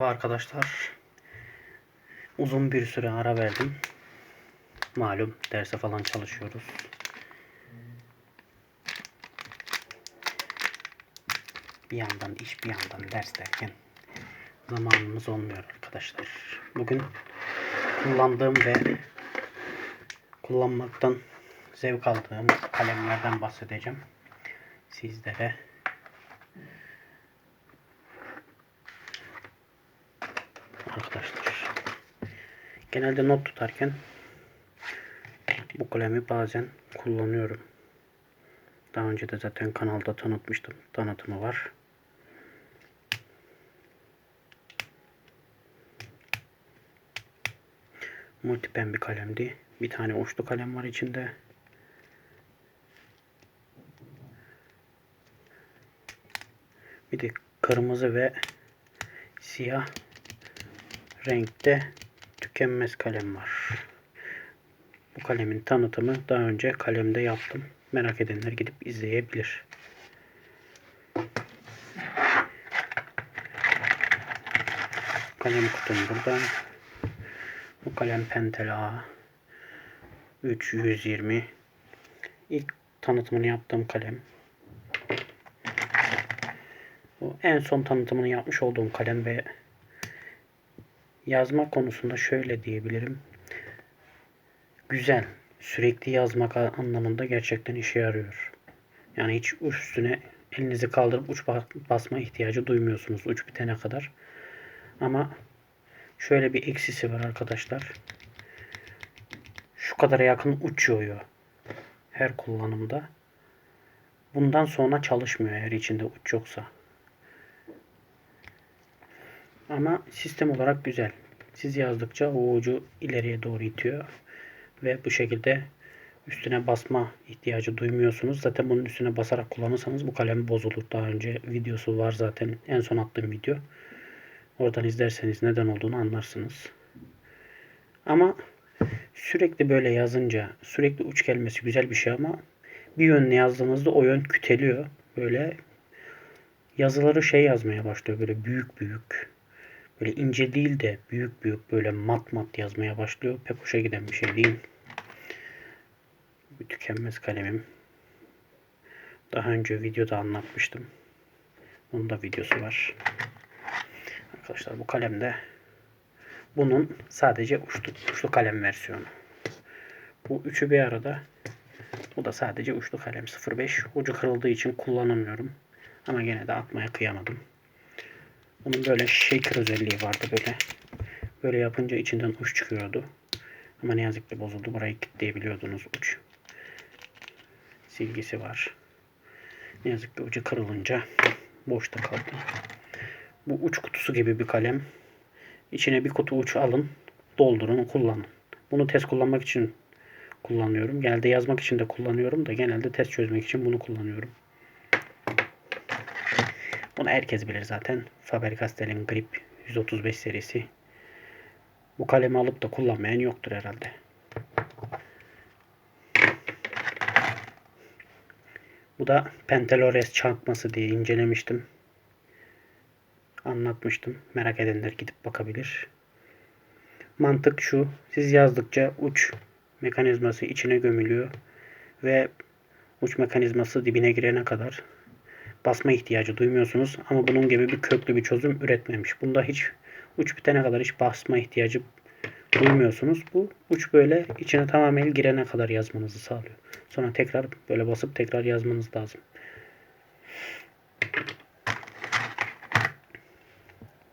Arkadaşlar uzun bir süre ara verdim. Malum derse falan çalışıyoruz. Bir yandan iş bir yandan ders derken zamanımız olmuyor arkadaşlar. Bugün kullandığım ve kullanmaktan zevk aldığım kalemlerden bahsedeceğim. Sizlere arkadaşlar. Genelde not tutarken bu kalemi bazen kullanıyorum. Daha önce de zaten kanalda tanıtmıştım. Tanıtımı var. Multipen bir kalemdi. Bir tane uçlu kalem var içinde. Bir de kırmızı ve siyah renkte tükenmez kalem var. Bu kalemin tanıtımı daha önce kalemde yaptım. Merak edenler gidip izleyebilir. Kalem kutum burada. Bu kalem Pentel A 320. İlk tanıtımını yaptığım kalem. Bu en son tanıtımını yapmış olduğum kalem ve yazma konusunda şöyle diyebilirim. Güzel. Sürekli yazmak anlamında gerçekten işe yarıyor. Yani hiç üstüne elinizi kaldırıp uç basma ihtiyacı duymuyorsunuz uç bitene kadar. Ama şöyle bir eksisi var arkadaşlar. Şu kadar yakın uçuyor her kullanımda. Bundan sonra çalışmıyor eğer içinde uç yoksa. Ama sistem olarak güzel. Siz yazdıkça o ucu ileriye doğru itiyor. Ve bu şekilde üstüne basma ihtiyacı duymuyorsunuz. Zaten bunun üstüne basarak kullanırsanız bu kalem bozulur. Daha önce videosu var zaten. En son attığım video. Oradan izlerseniz neden olduğunu anlarsınız. Ama sürekli böyle yazınca sürekli uç gelmesi güzel bir şey ama bir yönle yazdığınızda o yön küteliyor. Böyle yazıları şey yazmaya başlıyor. Böyle büyük büyük böyle ince değil de büyük büyük böyle mat mat yazmaya başlıyor. Pek hoşa giden bir şey değil. Bir tükenmez kalemim. Daha önce videoda anlatmıştım. Onun da videosu var. Arkadaşlar bu kalemde bunun sadece uçlu, uçlu kalem versiyonu. Bu üçü bir arada. Bu da sadece uçlu kalem 05. Ucu kırıldığı için kullanamıyorum. Ama gene de atmaya kıyamadım. Bunun böyle shaker özelliği vardı böyle. Böyle yapınca içinden uç çıkıyordu. Ama ne yazık ki bozuldu. Burayı kilitleyebiliyordunuz uç. Silgisi var. Ne yazık ki ucu kırılınca boşta kaldı. Bu uç kutusu gibi bir kalem. İçine bir kutu uç alın. Doldurun, kullanın. Bunu test kullanmak için kullanıyorum. Genelde yazmak için de kullanıyorum da genelde test çözmek için bunu kullanıyorum. Bunu herkes bilir zaten. Faber-Castell'in Grip 135 serisi. Bu kalemi alıp da kullanmayan yoktur herhalde. Bu da Pentalores çarpması diye incelemiştim. Anlatmıştım. Merak edenler gidip bakabilir. Mantık şu. Siz yazdıkça uç mekanizması içine gömülüyor. Ve uç mekanizması dibine girene kadar basma ihtiyacı duymuyorsunuz. Ama bunun gibi bir köklü bir çözüm üretmemiş. Bunda hiç uç bitene kadar hiç basma ihtiyacı duymuyorsunuz. Bu uç böyle içine tamamen girene kadar yazmanızı sağlıyor. Sonra tekrar böyle basıp tekrar yazmanız lazım.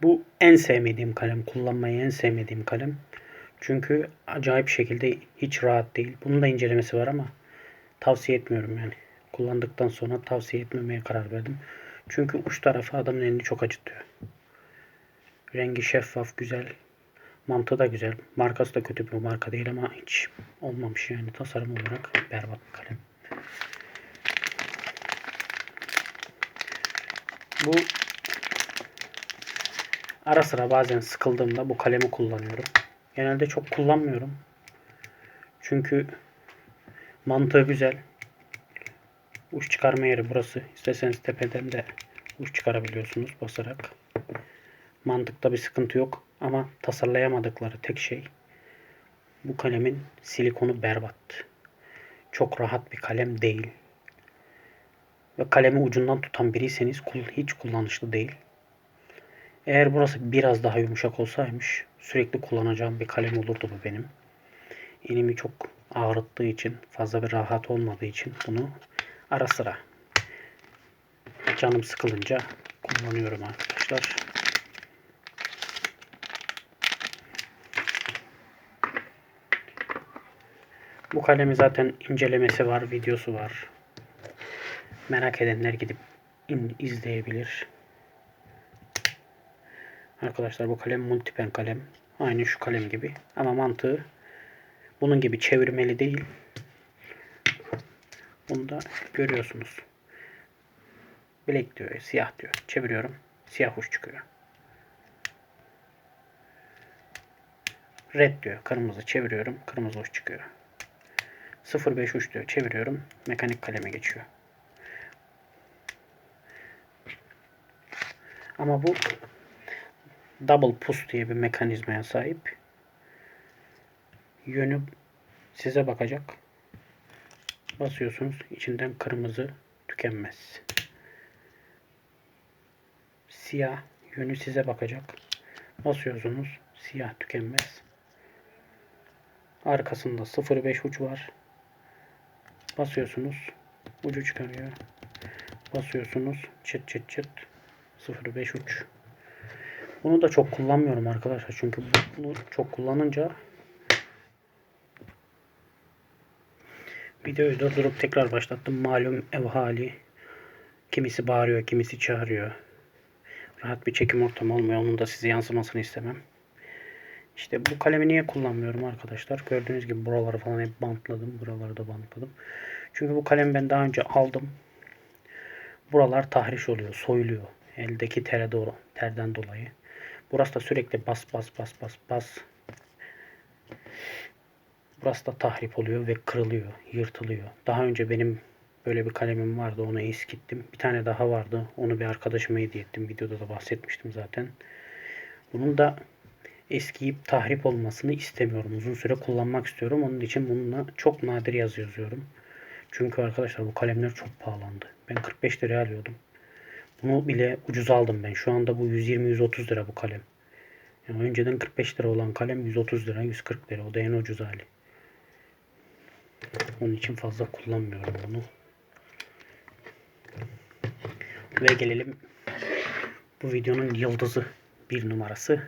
Bu en sevmediğim kalem. Kullanmayı en sevmediğim kalem. Çünkü acayip şekilde hiç rahat değil. Bunun da incelemesi var ama tavsiye etmiyorum yani. Kullandıktan sonra tavsiye etmemeye karar verdim. Çünkü uç tarafı adamın elini çok acıtıyor. Rengi şeffaf, güzel. Mantığı da güzel. Markası da kötü bir marka değil ama hiç olmamış yani tasarım olarak berbat bir kalem. Bu ara sıra bazen sıkıldığımda bu kalemi kullanıyorum. Genelde çok kullanmıyorum. Çünkü mantığı güzel. Uç çıkarma yeri burası. İsterseniz tepeden de uç çıkarabiliyorsunuz basarak. Mantıkta bir sıkıntı yok ama tasarlayamadıkları tek şey bu kalemin silikonu berbat. Çok rahat bir kalem değil. Ve kalemi ucundan tutan biriyseniz hiç kullanışlı değil. Eğer burası biraz daha yumuşak olsaymış sürekli kullanacağım bir kalem olurdu bu benim. Elimi çok ağrıttığı için, fazla bir rahat olmadığı için bunu ara sıra canım sıkılınca kullanıyorum arkadaşlar. Bu kalemi zaten incelemesi var, videosu var. Merak edenler gidip izleyebilir. Arkadaşlar bu kalem multipen kalem. Aynı şu kalem gibi. Ama mantığı bunun gibi çevirmeli değil. Bunu da görüyorsunuz. Black diyor, siyah diyor. Çeviriyorum. Siyah uç çıkıyor. Red diyor. Kırmızı çeviriyorum. Kırmızı uç çıkıyor. 05 uç diyor. Çeviriyorum. Mekanik kaleme geçiyor. Ama bu double push diye bir mekanizmaya sahip. Yönü size bakacak. Basıyorsunuz. içinden kırmızı tükenmez. Siyah yönü size bakacak. Basıyorsunuz. Siyah tükenmez. Arkasında 0.5 uç var. Basıyorsunuz. Ucu çıkarıyor. Basıyorsunuz. Çıt çıt çıt. 0.5 uç. Bunu da çok kullanmıyorum arkadaşlar. Çünkü bunu çok kullanınca videoyu durdurup tekrar başlattım. Malum ev hali. Kimisi bağırıyor, kimisi çağırıyor. Rahat bir çekim ortamı olmuyor. Onun da size yansımasını istemem. İşte bu kalemi niye kullanmıyorum arkadaşlar? Gördüğünüz gibi buraları falan hep bantladım. Buraları da bantladım. Çünkü bu kalemi ben daha önce aldım. Buralar tahriş oluyor, soyuluyor. Eldeki tere doğru, terden dolayı. Burası da sürekli bas bas bas bas bas. Burası da tahrip oluyor ve kırılıyor, yırtılıyor. Daha önce benim böyle bir kalemim vardı. Onu eskittim. Bir tane daha vardı. Onu bir arkadaşıma hediye ettim. Videoda da bahsetmiştim zaten. Bunun da eskiyip tahrip olmasını istemiyorum. Uzun süre kullanmak istiyorum. Onun için bununla çok nadir yazı yazıyorum. Çünkü arkadaşlar bu kalemler çok pahalandı. Ben 45 liraya alıyordum. Bunu bile ucuz aldım ben. Şu anda bu 120-130 lira bu kalem. Yani önceden 45 lira olan kalem 130 lira, 140 lira. O da en ucuz hali. Onun için fazla kullanmıyorum bunu. Ve gelelim bu videonun yıldızı bir numarası.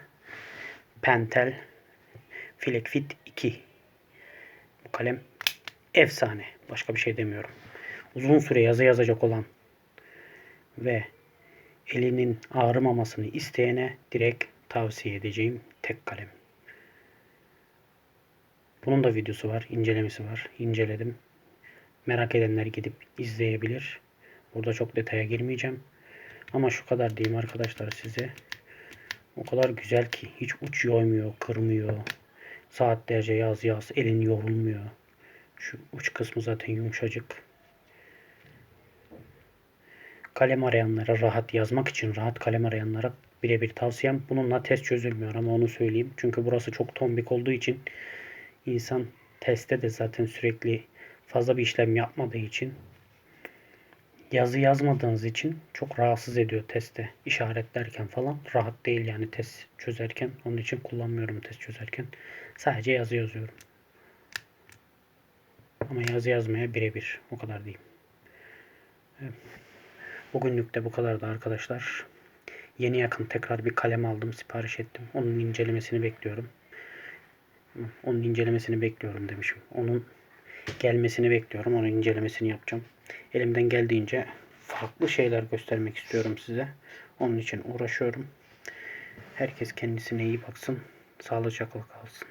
Pentel Filek Fit 2. Bu kalem efsane. Başka bir şey demiyorum. Uzun süre yazı yazacak olan ve elinin ağrımamasını isteyene direkt tavsiye edeceğim tek kalem. Bunun da videosu var, incelemesi var. İnceledim. Merak edenler gidip izleyebilir. Burada çok detaya girmeyeceğim. Ama şu kadar diyeyim arkadaşlar size. O kadar güzel ki hiç uç yoymuyor, kırmıyor. Saatlerce yaz yaz elin yorulmuyor. Şu uç kısmı zaten yumuşacık. Kalem arayanlara rahat yazmak için rahat kalem arayanlara birebir tavsiyem. Bununla test çözülmüyor ama onu söyleyeyim. Çünkü burası çok tombik olduğu için insan testte de zaten sürekli fazla bir işlem yapmadığı için yazı yazmadığınız için çok rahatsız ediyor teste işaretlerken falan. Rahat değil yani test çözerken. Onun için kullanmıyorum test çözerken. Sadece yazı yazıyorum. Ama yazı yazmaya birebir. O kadar diyeyim. Bugünlük de bu kadardı arkadaşlar. Yeni yakın tekrar bir kalem aldım. Sipariş ettim. Onun incelemesini bekliyorum. Onun incelemesini bekliyorum demişim. Onun gelmesini bekliyorum. Onun incelemesini yapacağım. Elimden geldiğince farklı şeyler göstermek istiyorum size. Onun için uğraşıyorum. Herkes kendisine iyi baksın. Sağlıcakla kalsın.